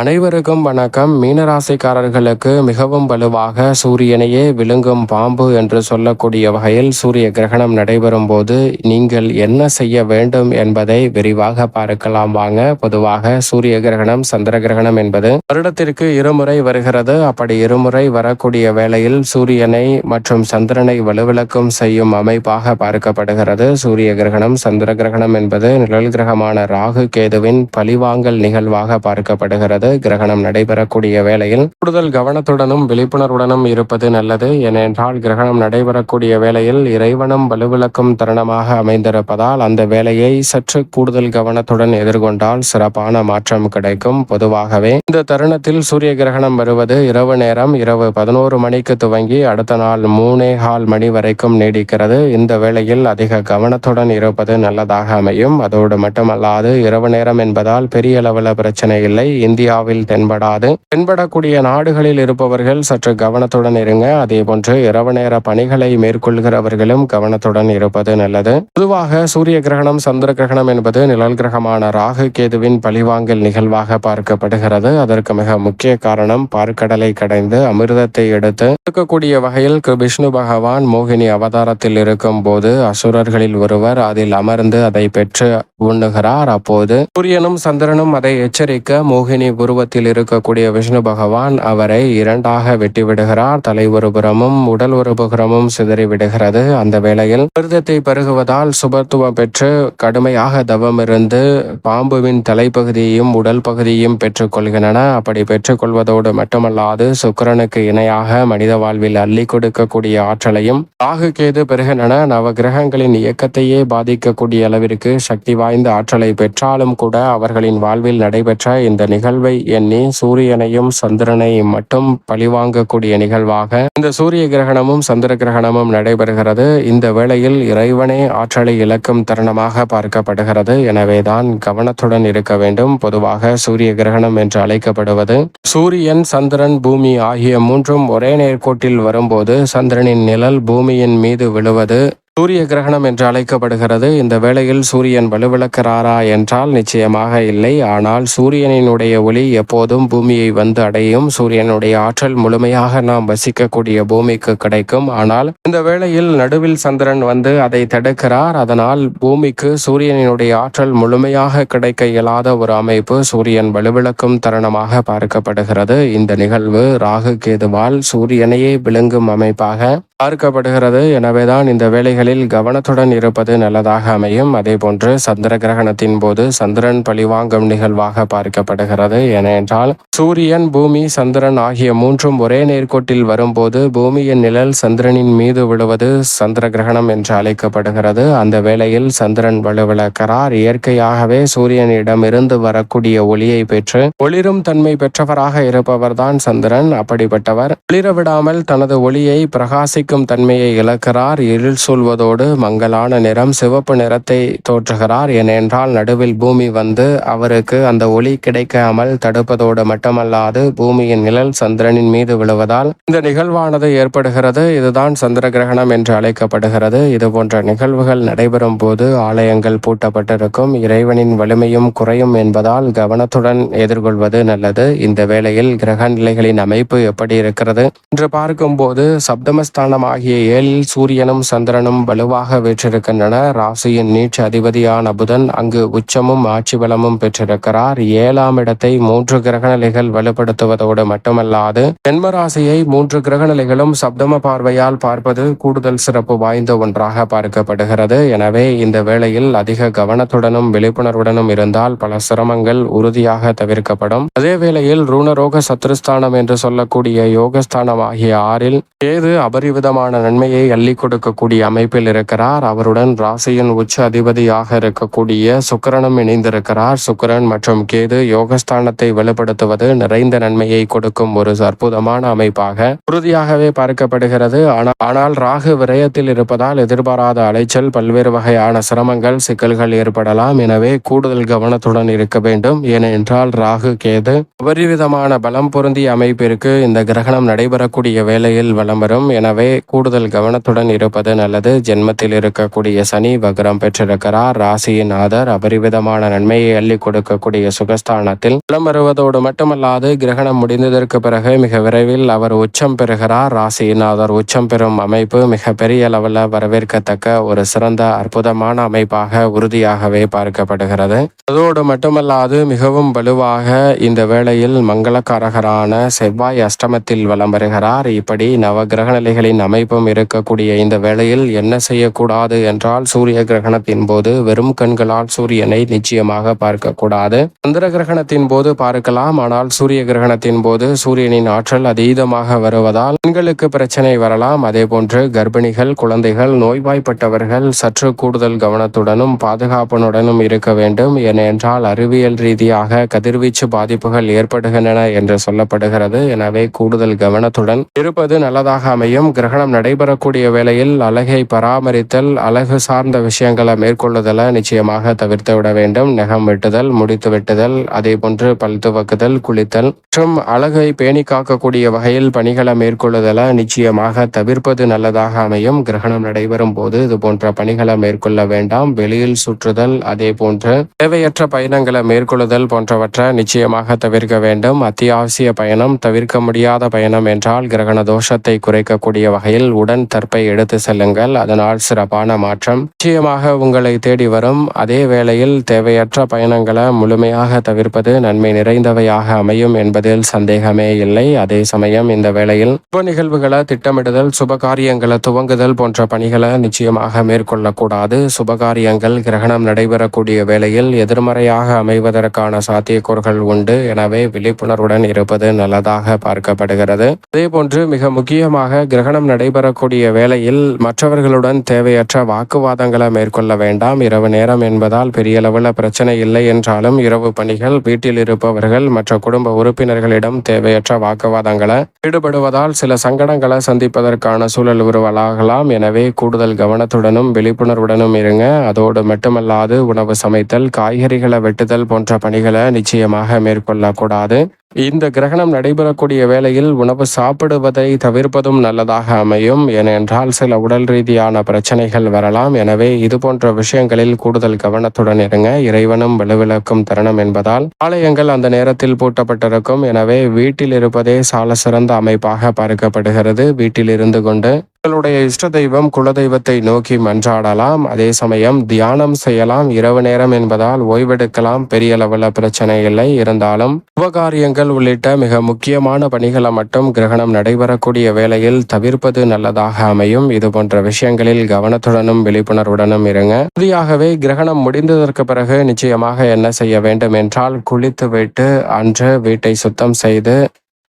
அனைவருக்கும் வணக்கம். மீனராசிக்காரர்களுக்கு மிகவும் வலுவாக சூரியனையே விழுங்கும் பாம்பு என்று சொல்லக்கூடிய வகையில் சூரிய கிரகணம் நடைபெறும் போது நீங்கள் என்ன செய்ய வேண்டும் என்பதை விரிவாக பார்க்கலாம் வாங்க. பொதுவாக சூரிய கிரகணம் சந்திர கிரகணம் என்பது வருடத்திற்கு இருமுறை வருகிறது. அப்படி இருமுறை வரக்கூடிய வேளையில் சூரியனை மற்றும் சந்திரனை வலுவிளக்கும் செய்யும் அமைப்பாக பார்க்கப்படுகிறது. சூரிய கிரகணம் சந்திர கிரகணம் என்பது நிழல் கிரகமான ராகு கேதுவின் பழிவாங்கல் நிகழ்வாக பார்க்கப்படுகிறது. கிரகணம் நடைபெறக்கூடிய வேளையில் கூடுதல் கவனத்துடனும் விழிப்புணர்வுடனும் இருப்பது நல்லது. ஏனென்றால் கிரகணம் நடைபெறக்கூடிய வேளையில் இறைவனும் வலுவிளக்கும் தருணமாக அமைந்திருப்பதால் அந்த வேலையை சற்று கூடுதல் கவனத்துடன் எதிர்கொண்டால் சிறப்பான மாற்றம் கிடைக்கும். பொதுவாகவே இந்த தருணத்தில் சூரிய கிரகணம் வருவது இரவு நேரம் இரவு பதினோரு மணிக்கு துவங்கி அடுத்த நாள் மூணே கால் மணி வரைக்கும் நீடிக்கிறது. இந்த வேளையில் அதிக கவனத்துடன் இருப்பது நல்லதாக அமையும். அதோடு மட்டுமல்லாது இரவு நேரம் என்பதால் பெரிய அளவில் பிரச்சனை இல்லை. இந்தியாவில் தென்படாது. தென்படக்கூடிய நாடுகளில் இருப்பவர்கள் சற்று கவனத்துடன் இருங்க. அதே போன்று இரவு நேர பணிகளை மேற்கொள்கிறவர்களும் கவனத்துடன் இருப்பது நல்லது. பொதுவாக சூரிய கிரகணம் சந்திர கிரகணம் என்பது நிழல் கிரகமான ராகு கேதுவின் பழிவாங்கல் நிகழ்வாக பார்க்கப்படுகிறது. அதற்கு மிக முக்கிய காரணம் பார்க்கடலை கடைந்து அமிர்தத்தை எடுத்து இருக்கக்கூடிய வகையில் விஷ்ணு பகவான் மோகினி அவதாரத்தில் இருக்கும் போது அசுரர்களில் ஒருவர் அதில் அமர்ந்து அதை பெற்று உண்ணுகிறார். அப்போது சூரியனும் சந்திரனும் அதை எச்சரிக்க மோகினி உருவத்தில் இருக்கக்கூடிய விஷ்ணு பகவான் அவரை இரண்டாக வெட்டி விடுகிறார் தலை ஒரு புறமும் உடல் ஒரு புறமும் சிதறி விடுகிறது. அந்த வேளையில் விருதத்தை பருகுவதால் சுபத்துவம் பெற்று கடுமையாக தவம் இருந்து பாம்புவின் தலைப்பகுதியையும் உடல் பகுதியையும் பெற்றுக் கொள்கின்றன அப்படி பெற்றுக்கொள்வதோடு மட்டுமல்லாது சுக்கிரனுக்கு இணையாக மனித வாழ்வில் அள்ளி கொடுக்கக்கூடிய ஆற்றலையும் ராகு கேது பெறுகின்றன. நவ கிரகங்களின் இயக்கத்தையே பாதிக்கக்கூடிய அளவிற்கு சக்தி வாய்ந்த ஆற்றலை பெற்றாலும் கூட அவர்களின் வாழ்வில் நடைபெற்ற இந்த நிகழ்வை எண்ணி சூரியனையும் சந்திரனையும் மட்டும் பழிவாங்கக்கூடிய நிகழ்வாக இந்த சூரிய கிரகணமும் சந்திர கிரகணமும் நடைபெறுகிறது. இந்த வேளையில் இறைவனே ஆற்றலை இழக்கும் தருணமாக பார்க்கப்படுகிறது. எனவேதான் கவனத்துடன் இருக்க வேண்டும். பொதுவாக சூரிய கிரகணம் என்று அழைக்கப்படுவது சூரியன் சந்திரன் பூமி ஆகிய மூன்றும் ஒரே நேர்கோட்டில் வரும்போது சந்திரனின் நிழல் பூமியின் மீது விழுவது சூரிய கிரகணம் என்று அழைக்கப்படுகிறது. இந்த வேளையில் சூரியன் வலுவிழக்கிறாரா என்றால் நிச்சயமாக இல்லை. ஆனால் சூரியனினுடைய ஒளி எப்போதும் பூமியை வந்து அடையும். சூரியனுடைய ஆற்றல் முழுமையாக நாம் வசிக்கக்கூடிய பூமிக்கு கிடைக்கும். ஆனால் இந்த வேளையில் நடுவில் சந்திரன் வந்து அதை தடுக்கிறார். அதனால் பூமிக்கு சூரியனினுடைய ஆற்றல் முழுமையாக கிடைக்க இயலாத ஒரு அமைப்பு சூரியன் வலுவிழக்கும் தருணமாக பார்க்கப்படுகிறது. இந்த நிகழ்வு ராகு கேதுவால் சூரியனையே விழுங்கும் அமைப்பாக பார்க்கப்படுகிறது. எனவேதான் இந்த வேலைகள் விஷயங்களில் கவனத்துடன் இருப்பது நல்லதாக அமையும். அதேபோன்று சந்திர கிரகணத்தின் போது சந்திரன் பழிவாங்கும் நிகழ்வாக பார்க்கப்படுகிறது. ஏனென்றால் சூரியன் பூமி சந்திரன் ஆகிய மூன்றும் ஒரே நேர்கோட்டில் வரும்போது பூமியின் நிழல் சந்திரனின் மீது விழுவது சந்திர கிரகணம் என்று அழைக்கப்படுகிறது. அந்த வேளையில் சந்திரன் வலுவிழக்கிறார். இயற்கையாகவே சூரியனிடம் இருந்து வரக்கூடிய ஒளியை பெற்று ஒளிரும் தன்மை பெற்றவராக இருப்பவர்தான் சந்திரன். அப்படிப்பட்டவர் ஒளிர விடாமல் தனது ஒளியை பிரகாசிக்கும் தன்மையை இழக்கிறார். இருள் சொல்வது சூழ்வதோடு மங்கலான நிறம் சிவப்பு நிறத்தை தோற்றுகிறார். ஏனென்றால் நடுவில் பூமி வந்து அவருக்கு அந்த ஒளி கிடைக்காமல் தடுப்பதோடு மட்டுமல்லாது பூமியின் நிழல் சந்திரனின் மீது விழுவதால் இந்த நிகழ்வானது ஏற்படுகிறது. இதுதான் சந்திர கிரகணம் என்று அழைக்கப்படுகிறது. இது போன்ற நிகழ்வுகள் நடைபெறும் போது ஆலயங்கள் பூட்டப்பட்டிருக்கும். இறைவனின் வலிமையும் குறையும் என்பதால் கவனத்துடன் எதிர்கொள்வது நல்லது. இந்த வேளையில் கிரக நிலைகளின் அமைப்பு எப்படி இருக்கிறது? என்று பார்க்கும்போது சப்தமஸ்தானம் ஆகிய ஏழில் சூரியனும் சந்திரனும் வலுவாக வீற்றிருக்கின்றன. ராசியின் நீட்சி அதிபதியான புதன் அங்கு உச்சமும் ஆட்சி பலமும் பெற்றிருக்கிறார். ஏழாம் இடத்தை மூன்று கிரக நிலைகள் வலுப்படுத்துவதோடு மட்டுமல்லாது ஜென்ம ராசியை மூன்று கிரக நிலைகளும் சப்தம பார்வையால் பார்ப்பது கூடுதல் சிறப்பு வாய்ந்த ஒன்றாக பார்க்கப்படுகிறது. எனவே இந்த வேளையில் அதிக கவனத்துடனும் விழிப்புணர்வுடனும் இருந்தால் பல சிரமங்கள் உறுதியாக தவிர்க்கப்படும். அதே வேளையில் ரூணரோக சத்ருஸ்தானம் என்று சொல்லக்கூடிய யோகஸ்தானம் ஆகிய ஆறில் ஏது அபரிவிதமான நன்மையை அள்ளி கொடுக்கக்கூடிய அமைப்பு அமைப்பில் இருக்கிறார். அவருடன் ராசியின் உச்ச அதிபதியாக இருக்கக்கூடிய சுக்கிரனும் இணைந்திருக்கிறார். சுக்கிரன் மற்றும் கேது யோகஸ்தானத்தை வெளிப்படுத்துவது நிறைந்த நன்மையை கொடுக்கும் ஒரு அற்புதமான அமைப்பாக உறுதியாகவே பார்க்கப்படுகிறது. ஆனால் ராகு விரயத்தில் இருப்பதால் எதிர்பாராத அலைச்சல் பல்வேறு வகையான சிரமங்கள் சிக்கல்கள் ஏற்படலாம். எனவே கூடுதல் கவனத்துடன் இருக்க வேண்டும். ஏனென்றால் ராகு கேது அபரிவிதமான பலம் பொருந்திய அமைப்பிற்கு இந்த கிரகணம் நடைபெறக்கூடிய வேளையில் வலம் வரும். எனவே கூடுதல் கவனத்துடன் இருப்பது நல்லது. ஜென்மத்தில் இருக்கக்கூடிய சனி வக்ரம் பெற்றிருக்கிறார். ராசியின் ஆதர் அபரிவிதமான நன்மையை அள்ளி கொடுக்கக்கூடிய சுகஸ்தானத்தில் புலம் வருவதோடு மட்டுமல்லாது கிரகணம் முடிந்ததற்கு பிறகு மிக விரைவில் அவர் உச்சம் பெறுகிறார். ராசிநாதர் உச்சம் பெறும் அமைப்பு மிக பெரிய வரவேற்கத்தக்க ஒரு சிறந்த அற்புதமான அமைப்பாக உறுதியாகவே பார்க்கப்படுகிறது. அதோடு மட்டுமல்லாது மிகவும் வலுவாக இந்த வேளையில் மங்களக்காரகரான செவ்வாய் அஷ்டமத்தில் வலம் வருகிறார். இப்படி நவ கிரக நிலைகளின் அமைப்பும் இருக்கக்கூடிய இந்த வேளையில் என்ன செய்யக்கூடாது என்றால் சூரிய கிரகணத்தின் போது வெறும் கண்களால் சூரியனை நிச்சயமாக பார்க்கக்கூடாது. சந்திர கிரகணத்தின் போது பார்க்கலாம் ஆனால் சூரிய கிரகணத்தின் போது சூரியனின் ஆற்றல் அதீதமாக வருவதால் பெண்களுக்கு பிரச்சனை வரலாம். அதே போன்று கர்ப்பிணிகள் குழந்தைகள் நோய்வாய்ப்பட்டவர்கள் சற்று கூடுதல் கவனத்துடனும் பாதுகாப்புடனும் இருக்க வேண்டும். ஏனென்றால் அறிவியல் ரீதியாக கதிர்வீச்சு பாதிப்புகள் ஏற்படுகின்றன என்று சொல்லப்படுகிறது. எனவே கூடுதல் கவனத்துடன் இருப்பது நல்லதாக அமையும். கிரகணம் நடைபெறக்கூடிய வேளையில் அழகை பராமரித்தல் அழகு சார்ந்த விஷயங்களை மேற்கொள்ளுதலை நிச்சயமாக தவிர்த்து விட வேண்டும். நெகம் வெட்டுதல் முடித்து வெட்டுதல் அதே போன்று பல் துவக்குதல் குளித்தல் மற்றும் அழகை பேணி காக்கக்கூடிய வகையில் பணிகளை மேற்கொள்ளுதலை நிச்சயமாக தவிர்ப்பது நல்லதாக அமையும். கிரகணம் நடைபெறும் போது இது போன்ற பணிகளை மேற்கொள்ள வேண்டாம். வெளியில் சுற்றுதல் அதே போன்று தேவையற்ற பயணங்களை மேற்கொள்ளுதல் போன்றவற்றை நிச்சயமாக தவிர்க்க வேண்டும். அத்தியாவசிய பயணம் தவிர்க்க முடியாத பயணம் என்றால் கிரகண தோஷத்தை குறைக்கக்கூடிய வகையில் உடன் தற்பை எடுத்து செல்லுங்கள். அதனால் சிறப்பான மாற்றம். நிச்சயமாக உங்களை தேடி வரும். அதே வேளையில் தேவையற்ற பயணங்களை முழுமையாக தவிர்ப்பது நன்மை நிறைந்தவையாக அமையும் என்பதில் சந்தேகமே இல்லை. அதே சமயம் இந்த வேளையில் சுப நிகழ்வுகளை திட்டமிடுதல் சுப காரியங்களை துவங்குதல் போன்ற பணிகளை நிச்சயமாக மேற்கொள்ளக்கூடாது. சுபகாரியங்கள் கிரகணம் நடைபெறக்கூடிய வேளையில் எதிர்மறையாக அமைவதற்கான சாத்தியக்கூறுகள் உண்டு. எனவே விழிப்புணர்வுடன் இருப்பது நல்லதாக பார்க்கப்படுகிறது. அதே போன்று மிக முக்கியமாக கிரகணம் நடைபெறக்கூடிய வேளையில் மற்றவர்கள் மக்களுடன் தேவையற்ற வாக்குவாதங்களை மேற்கொள்ள வேண்டாம். இரவு நேரம் என்பதால் பெரிய அளவில் பிரச்சனை இல்லை என்றாலும் இரவு பணிகள் வீட்டில் இருப்பவர்கள் மற்ற குடும்ப உறுப்பினர்களிடம் தேவையற்ற வாக்குவாதங்களை ஈடுபடுவதால் சில சங்கடங்களை சந்திப்பதற்கான சூழல் உருவாகலாம். எனவே கூடுதல் கவனத்துடனும் விழிப்புணர்வுடனும் இருங்க. அதோடு மட்டுமல்லாது உணவு சமைத்தல் காய்கறிகளை வெட்டுதல் போன்ற பணிகளை நிச்சயமாக மேற்கொள்ளக்கூடாது. இந்த கிரகணம் நடைபெறக்கூடிய வேளையில் உணவு சாப்பிடுவதை தவிர்ப்பதும் நல்லதாக அமையும். ஏனென்றால் சில உடல் ரீதியான பிரச்சனைகள் வரலாம். எனவே இது போன்ற விஷயங்களில் கூடுதல் கவனத்துடன் இருங்க. இறைவனும் வலுவிழக்கும் தருணம் என்பதால் ஆலயங்கள் அந்த நேரத்தில் பூட்டப்பட்டிருக்கும். எனவே வீட்டில் இருப்பதே சால சிறந்த அமைப்பாக பார்க்கப்படுகிறது. வீட்டில் இருந்து கொண்டு உங்களுடைய இஷ்ட தெய்வம் குலதெய்வத்தை நோக்கி மன்றாடலாம். அதே சமயம் தியானம் செய்யலாம். இரவு நேரம் என்பதால் ஓய்வெடுக்கலாம். பெரிய அளவில் பிரச்சனை இல்லை. இருந்தாலும் உபகாரியங்கள் உள்ளிட்ட மிக முக்கியமான பணிகளை மட்டும் கிரகணம் நடைபெறக்கூடிய வேளையில் தவிர்ப்பது நல்லதாக அமையும். இது போன்ற விஷயங்களில் கவனத்துடனும் விழிப்புணர்வுடனும் இருங்க. உறுதியாகவே கிரகணம் முடிந்ததற்கு பிறகு நிச்சயமாக என்ன செய்ய வேண்டும் என்றால் குளித்துவிட்டு அன்று வீட்டை சுத்தம் செய்து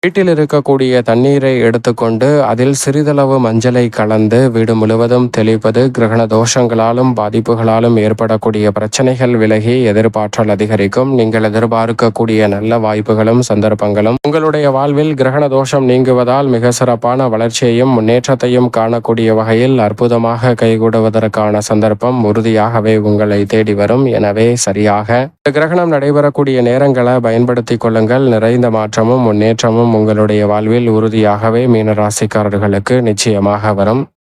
வீட்டில் இருக்கக்கூடிய தண்ணீரை எடுத்துக்கொண்டு அதில் சிறிதளவு மஞ்சளை கலந்து வீடு முழுவதும் தெளிப்பது கிரகண தோஷங்களாலும் பாதிப்புகளாலும் ஏற்படக்கூடிய பிரச்சனைகள் விலகி எதிர்பார்த்தல் அதிகரிக்கும். நீங்கள் எதிர்பார்க்கக்கூடிய நல்ல வாய்ப்புகளும் சந்தர்ப்பங்களும் உங்களுடைய வாழ்வில் கிரகண தோஷம் நீங்குவதால் மிக சிறப்பான வளர்ச்சியையும் முன்னேற்றத்தையும் காணக்கூடிய வகையில் அற்புதமாக கைகூடுவதற்கான சந்தர்ப்பம் உறுதியாகவே உங்களை தேடி வரும். எனவே சரியாக இந்த கிரகணம் நடைபெறக்கூடிய நேரங்களை பயன்படுத்திக் கொள்ளுங்கள். நிறைந்த மாற்றமும் முன்னேற்றமும் உங்களுடைய வாழ்வில் உறுதியாகவே மீனராசிக்காரர்களுக்கு நிச்சயமாக வரும்.